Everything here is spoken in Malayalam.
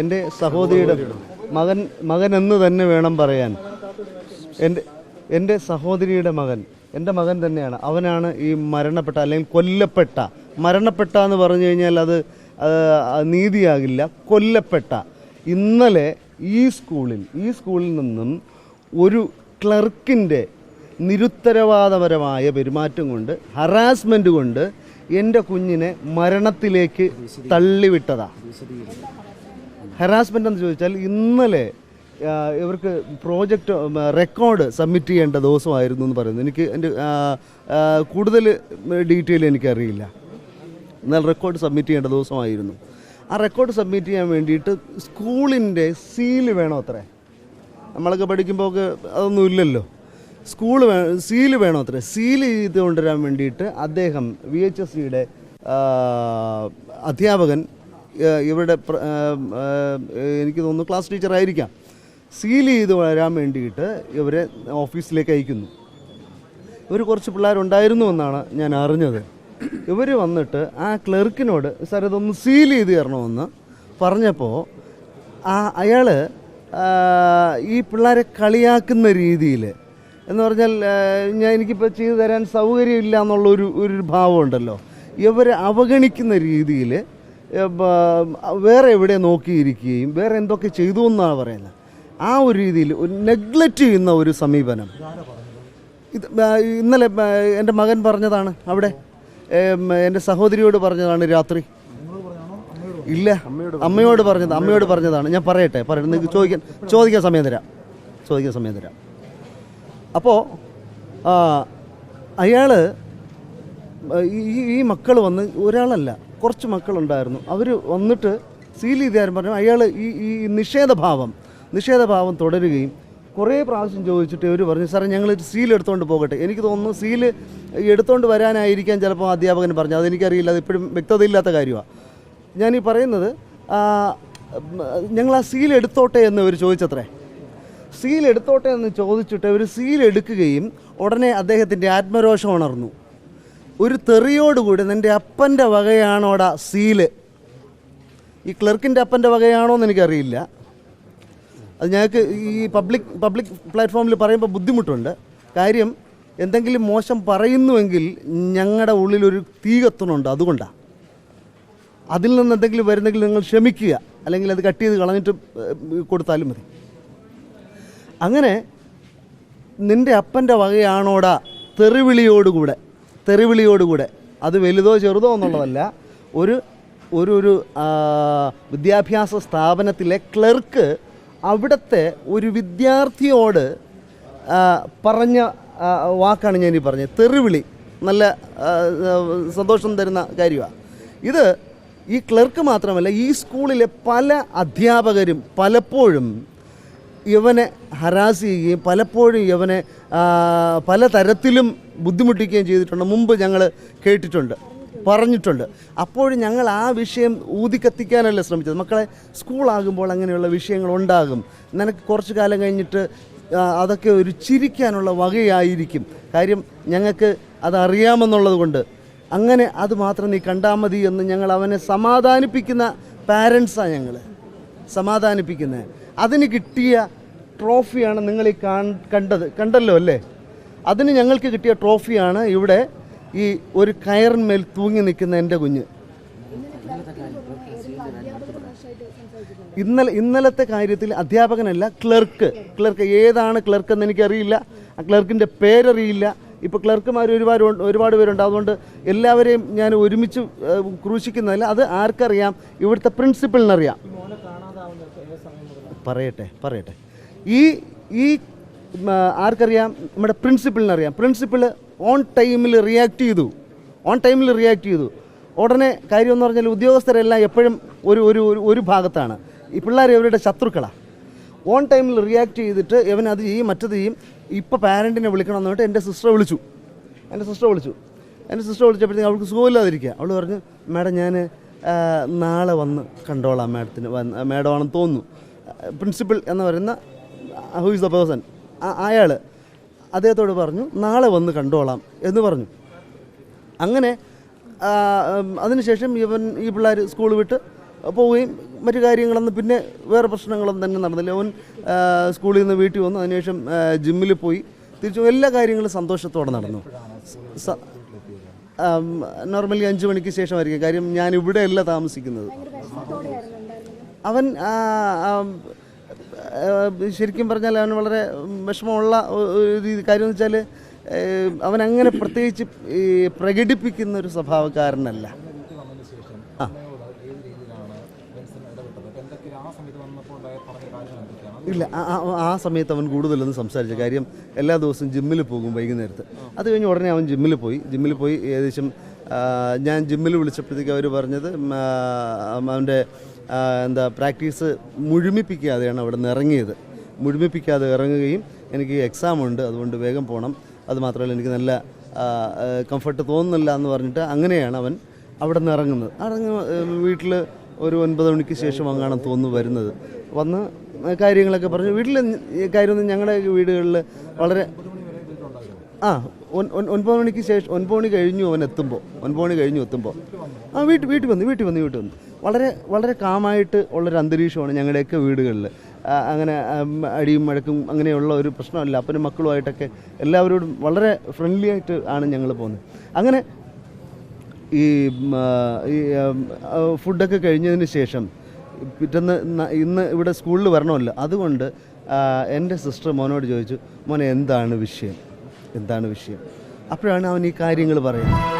എന്റെ സഹോദരിയുടെ മകൻ മകൻ എന്ന് തന്നെ വേണം പറയാൻ. എന്റെ എന്റെ സഹോദരിയുടെ മകൻ എന്റെ മകൻ തന്നെയാണ്. അവനാണ് ഈ മരണപ്പെട്ട അല്ലെങ്കിൽ കൊല്ലപ്പെട്ട. മരണപ്പെട്ട എന്ന് പറഞ്ഞു കഴിഞ്ഞാൽ അത് നീതിയാകില്ല. കൊല്ലപ്പെട്ട. ഇന്നലെ ഈ സ്കൂളിൽ ഈ സ്കൂളിൽ നിന്നും ഒരു ക്ലർക്കിന്റെ നിരുത്തരവാദപരമായ പെരുമാറ്റം കൊണ്ട് ഹറാസ്മെന്റ് കൊണ്ട് എന്റെ കുഞ്ഞിനെ മരണത്തിലേക്ക് തള്ളിവിട്ടതാ. ഹറാസ്മെന്റ് എന്ന് ചോദിച്ചാൽ ഇന്നലെ ഇവർക്ക് പ്രോജക്റ്റ് റെക്കോർഡ് സബ്മിറ്റ് ചെയ്യേണ്ട ദിവസമായിരുന്നു എന്ന് പറയുന്നത്. എനിക്ക് എന്റെ കൂടുതൽ ഡീറ്റെയിൽ എനിക്കറിയില്ല. എന്നാൽ റെക്കോർഡ് സബ്മിറ്റ് ചെയ്യേണ്ട ദിവസമായിരുന്നു. ആ റെക്കോർഡ് സബ്മിറ്റ് ചെയ്യാൻ വേണ്ടിയിട്ട് സ്കൂളിന്റെ സീൽ വേണോ അത്രേ? നമ്മളൊക്കെ പഠിക്കുമ്പോൾ അതൊന്നും ഇല്ലല്ലോ. സ്കൂൾ വേ സീൽ വേണോ അത്രേ? സീൽ ചെയ്ത് കൊണ്ടുവരാൻ വേണ്ടിയിട്ട് അദ്ദേഹം വി എച്ച് എസ് സിയുടെ അധ്യാപകൻ ഇവരുടെ എനിക്ക് തോന്നുന്നു ക്ലാസ് ടീച്ചർ ആയിരിക്കാം. സീൽ ചെയ്ത് വരാൻ വേണ്ടിയിട്ട് ഇവരെ ഓഫീസിലേക്ക് അയക്കുന്നു. ഇവർ കുറച്ച് പിള്ളേരുണ്ടായിരുന്നു എന്നാണ് ഞാൻ അറിഞ്ഞത്. ഇവർ വന്നിട്ട് ആ ക്ലർക്കിനോട് സാർ ഇതൊന്ന് സീൽ ചെയ്ത് തരണമെന്ന് പറഞ്ഞപ്പോൾ ആ അയാൾ ഈ പിള്ളേരെ കളിയാക്കുന്ന രീതിയിൽ എന്ന് പറഞ്ഞാൽ ഞാൻ എനിക്കിപ്പോൾ ചെയ്തു തരാൻ സൗകര്യമില്ല എന്നുള്ള ഒരു ഒരു ഭാവമുണ്ടല്ലോ. ഇവരെ അവഗണിക്കുന്ന രീതിയിൽ വേറെ എവിടെ നോക്കിയിരിക്കുകയും വേറെ എന്തൊക്കെ ചെയ്തു എന്നാണ് പറയുന്നത്. ആ ഒരു രീതിയിൽ നെഗ്ലക്റ്റ് ചെയ്യുന്ന ഒരു സമീപനം. ഇത് ഇന്നലെ എന്റെ മകൻ പറഞ്ഞതാണ് അവിടെ. എന്റെ സഹോദരിയോട് പറഞ്ഞതാണ് രാത്രി. ഇല്ല അമ്മയോട് പറഞ്ഞത് അമ്മയോട് പറഞ്ഞതാണ്. ഞാൻ പറയട്ടെ പറയട്ടെ. നിങ്ങൾക്ക് ചോദിക്കാൻ ചോദിക്കാൻ സമയം തരാം. ചോദിക്കാൻ സമയം തരാം. അപ്പോൾ അയാൾ ഈ മക്കൾ വന്ന് ഒരാളല്ല കുറച്ച് മക്കളുണ്ടായിരുന്നു. അവർ വന്നിട്ട് സീൽ ചെയ്താരും പറഞ്ഞു അയാൾ ഈ ഈ നിഷേധഭാവം നിഷേധഭാവം തുടരുകയും കുറേ പ്രാവശ്യം ചോദിച്ചിട്ട് ഇവർ പറഞ്ഞു സാറേ ഞങ്ങൾ സീൽ എടുത്തുകൊണ്ട് പോകട്ടെ. എനിക്ക് തോന്നുന്നു സീൽ എടുത്തുകൊണ്ട് വരാനായിരിക്കാൻ ചിലപ്പോൾ അധ്യാപകൻ പറഞ്ഞു. അതെനിക്കറിയില്ല അത് ഇപ്പോഴും വ്യക്തതയില്ലാത്ത കാര്യമാണ് ഈ പറയുന്നത് ഞങ്ങൾ ആ സീൽ എടുത്തോട്ടെ എന്ന് ഇവർ ചോദിച്ചത്രേ. സീൽ എടുത്തോട്ടെ എന്ന് ചോദിച്ചിട്ട് ഇവർ സീൽ എടുക്കുകയും ഉടനെ അദ്ദേഹത്തിന്റെ ആത്മരോഷം ഉണർന്നു. ഒരു തെറിയോടുകൂടി നിന്റെ അപ്പന്റെ വകയാണോടാ സീൽ? ഈ ക്ലർക്കിന്റെ അപ്പന്റെ വകയാണോ എന്ന് എനിക്കറിയില്ല. അത് ഞങ്ങൾക്ക് ഈ പബ്ലിക് പബ്ലിക് പ്ലാറ്റ്ഫോമിൽ പറയുമ്പോൾ ബുദ്ധിമുട്ടുണ്ട്. കാര്യം എന്തെങ്കിലും മോശം പറയുന്നുവെങ്കിൽ ഞങ്ങളുടെ ഉള്ളിലൊരു തീ കത്തുന്നുണ്ട് അതുകൊണ്ടാണ് അതിൽ നിന്ന് എന്തെങ്കിലും വരുന്നെങ്കിൽ നിങ്ങൾ ക്ഷമിക്കുക. അല്ലെങ്കിൽ അത് കട്ട് ചെയ്ത് കളഞ്ഞിട്ട് കൊടുത്താലും മതി. അങ്ങനെ നിന്റെ അപ്പന്റെ വകയാണോടാ തെറിവിളിയോടുകൂടെ തെറിവിളിയോടുകൂടെ. അത് വലുതോ ചെറുതോ എന്നുള്ളതല്ല. ഒരു ഒരു ഒരു വിദ്യാഭ്യാസ സ്ഥാപനത്തിലെ ക്ലർക്ക് അവിടുത്തെ ഒരു വിദ്യാർത്ഥിയോട് പറഞ്ഞ വാക്കാണ് ഞാനീ പറഞ്ഞത്. തെറിവിളി. നല്ല സന്തോഷം തരുന്ന കാര്യമാണ് ഇത് ഈ ക്ലർക്ക് മാത്രമല്ല ഈ സ്കൂളിലെ പല അധ്യാപകരും പലപ്പോഴും ഇവനെ ഹരാസ് ചെയ്യുകയും പലപ്പോഴും ഇവനെ പല തരത്തിലും ബുദ്ധിമുട്ടിക്കുകയും ചെയ്തിട്ടുണ്ട്. മുമ്പ് ഞങ്ങൾ കേട്ടിട്ടുണ്ട് പറഞ്ഞിട്ടുണ്ട്. അപ്പോഴും ഞങ്ങൾ ആ വിഷയം ഊതിക്കത്തിക്കാനല്ല ശ്രമിച്ചത്. മക്കളെ സ്കൂളാകുമ്പോൾ അങ്ങനെയുള്ള വിഷയങ്ങൾ ഉണ്ടാകും. നിനക്ക് കുറച്ച് കാലം കഴിഞ്ഞിട്ട് അതൊക്കെ ഒരു ചിരിക്കാനുള്ള വകയായിരിക്കും. കാര്യം ഞങ്ങൾക്ക് അതറിയാമെന്നുള്ളത് കൊണ്ട്. അങ്ങനെ അത് മാത്രം നീ കണ്ടാൽ മതി എന്ന് ഞങ്ങൾ അവനെ സമാധാനിപ്പിക്കുന്ന പാരൻസാണ് ഞങ്ങൾ സമാധാനിപ്പിക്കുന്നത് അതിന് കിട്ടിയ ട്രോഫിയാണ് നിങ്ങൾ ഈ കണ്ടത്. കണ്ടല്ലോ അല്ലേ? അതിന് ഞങ്ങൾക്ക് കിട്ടിയ ട്രോഫിയാണ് ഇവിടെ ഈ ഒരു കയറിന്മേൽ തൂങ്ങി നിൽക്കുന്ന എന്റെ കുഞ്ഞ്. ഇന്നലെ ഇന്നലത്തെ കാര്യത്തിൽ അധ്യാപകനല്ല ക്ലർക്ക് ക്ലർക്ക് ഏതാണ് ക്ലർക്ക് എന്ന് എനിക്കറിയില്ല. ആ ക്ലർക്കിന്റെ പേരറിയില്ല. ഇപ്പോൾ ക്ലർക്കുമാർ ഒരുപാട് ഒരുപാട് പേരുണ്ട്. അതുകൊണ്ട് എല്ലാവരെയും ഞാൻ ഒരുമിച്ച് ക്രൂശിക്കുന്നതല്ല. അത് ആർക്കറിയാം? ഇവിടുത്തെ പ്രിൻസിപ്പളിനറിയാം പറയട്ടെ പറയട്ടെ. ഈ ഈ ആർക്കറിയാം? നമ്മുടെ പ്രിൻസിപ്പിളിനറിയാം. പ്രിൻസിപ്പിൾ ഓൺ ടൈമിൽ റിയാക്ട് ചെയ്തു. ഓൺ ടൈമിൽ റിയാക്ട് ചെയ്തു. ഉടനെ കാര്യം എന്ന് പറഞ്ഞാൽ ഉദ്യോഗസ്ഥരെല്ലാം എപ്പോഴും ഒരു ഒരു ഒരു- ഭാഗത്താണ്. ഈ പിള്ളേർ ഇവരുടെ ശത്രുക്കളാണ് ഓൺ ടൈമിൽ റിയാക്ട് ചെയ്തിട്ട് ഇവൻ അത് ചെയ്യും മറ്റത് ചെയ്യും. ഇപ്പോൾ പാരന്റിനെ വിളിക്കണം എന്ന് പറഞ്ഞിട്ട് എന്റെ സിസ്റ്ററെ വിളിച്ചു. എന്റെ സിസ്റ്റർ വിളിച്ചു. എന്റെ സിസ്റ്റർ വിളിച്ചപ്പോഴത്തേക്ക് അവൾക്ക് സുഖമില്ലാതിരിക്കുക. അവൾ പറഞ്ഞു മാഡം ഞാൻ നാളെ വന്ന് കണ്ടോളാം മാഡത്തിന് വന്ന് മാഡമാണെന്ന് തോന്നുന്നു. പ്രിൻസിപ്പൽ എന്ന് പറയുന്ന ഹു ഇസ് ദ പേഴ്സൺ അയാൾ അദ്ദേഹത്തോട് പറഞ്ഞു നാളെ വന്ന് കണ്ടോളാം എന്ന് പറഞ്ഞു. അങ്ങനെ അതിനുശേഷം ഇവൻ ഈ പിള്ളേർ സ്കൂൾ വിട്ട് പോവുകയും മറ്റു കാര്യങ്ങളൊന്നും പിന്നെ വേറെ പ്രശ്നങ്ങളൊന്നും തന്നെ നടന്നില്ല. അവൻ സ്കൂളിൽ നിന്ന് വീട്ടിൽ വന്നു. അതിനുശേഷം ജിമ്മിൽ പോയി. തിരിച്ചു എല്ലാ കാര്യങ്ങളും സന്തോഷത്തോടെ നടന്നു. നോർമലി അഞ്ച് മണിക്ക് ശേഷമായിരിക്കും. കാര്യം ഞാൻ ഇവിടെയല്ല താമസിക്കുന്നത്. അവൻ ശരിക്കും പറഞ്ഞാൽ അവൻ വളരെ വിഷമമുള്ള ഒരു കാര്യം എന്ന് വെച്ചാൽ അവൻ അങ്ങനെ പ്രത്യേകിച്ച് ഈ പ്രകടിപ്പിക്കുന്ന ഒരു സ്വഭാവക്കാരനല്ല. ആ. ഇല്ല ആ- സമയത്ത് അവൻ കൂടുതലൊന്നും സംസാരിച്ച കാര്യം എല്ലാ ദിവസവും ജിമ്മിൽ പോകും വൈകുന്നേരത്ത്. അത് കഴിഞ്ഞ് ഉടനെ അവൻ ജിമ്മിൽ പോയി. ജിമ്മിൽ പോയി ഏകദേശം ഞാൻ ജിമ്മിൽ വിളിച്ചപ്പോഴത്തേക്ക് അവർ പറഞ്ഞത് അവന്റെ എന്താ പ്രാക്ടീസ് മുഴുമിപ്പിക്കാതെയാണ് അവിടെ നിന്ന് ഇറങ്ങിയത്. മുഴുമിപ്പിക്കാതെ ഇറങ്ങുകയും എനിക്ക് എക്സാം ഉണ്ട് അതുകൊണ്ട് വേഗം പോകണം അത് മാത്രമല്ല എനിക്ക് നല്ല കംഫർട്ട് തോന്നുന്നില്ല എന്ന് പറഞ്ഞിട്ട് അങ്ങനെയാണ് അവൻ അവിടെ നിന്ന് ഇറങ്ങുന്നത്. ഇറങ്ങി വീട്ടിൽ ഒരു ഒൻപത് മണിക്ക് ശേഷം അങ്ങാണ് തോന്നുന്നു വരുന്നത്. വന്ന് കാര്യങ്ങളൊക്കെ പറഞ്ഞു. വീട്ടിൽ കാര്യമൊന്നും ഞങ്ങളുടെ വീടുകളിൽ വളരെ ആ ഒൻപത് മണിക്ക് ശേഷം ഒൻപത് മണി കഴിഞ്ഞു അവൻ എത്തുമ്പോൾ ഒൻപത് മണി കഴിഞ്ഞു എത്തുമ്പോൾ ആ വീട്ടിൽ വീട്ടിൽ വന്നു വീട്ടിൽ വന്നു വീട്ടിൽ വന്നു. വളരെ വളരെ കാമായിട്ട് ഉള്ളൊരു അന്തരീക്ഷമാണ് ഞങ്ങളുടെയൊക്കെ വീടുകളിൽ അങ്ങനെ അടിയും മഴക്കും അങ്ങനെയുള്ള ഒരു പ്രശ്നമല്ല. അപ്പനും മക്കളുമായിട്ടൊക്കെ എല്ലാവരോടും വളരെ ഫ്രണ്ട്ലി ആയിട്ട് ആണ് ഞങ്ങൾ പോകുന്നത്. അങ്ങനെ ഈ ഫുഡൊക്കെ കഴിഞ്ഞതിന് ശേഷം പിറ്റേന്ന് ഇന്ന് ഇവിടെ സ്കൂളിൽ വരണമല്ലോ. അതുകൊണ്ട് എന്റെ സിസ്റ്റർ മോനോട് ചോദിച്ചു മോനെ എന്താണ് വിഷയം? എന്താണ് വിഷയം? അപ്പോഴാണ് അവൻ ഈ കാര്യങ്ങൾ പറയുന്നത്.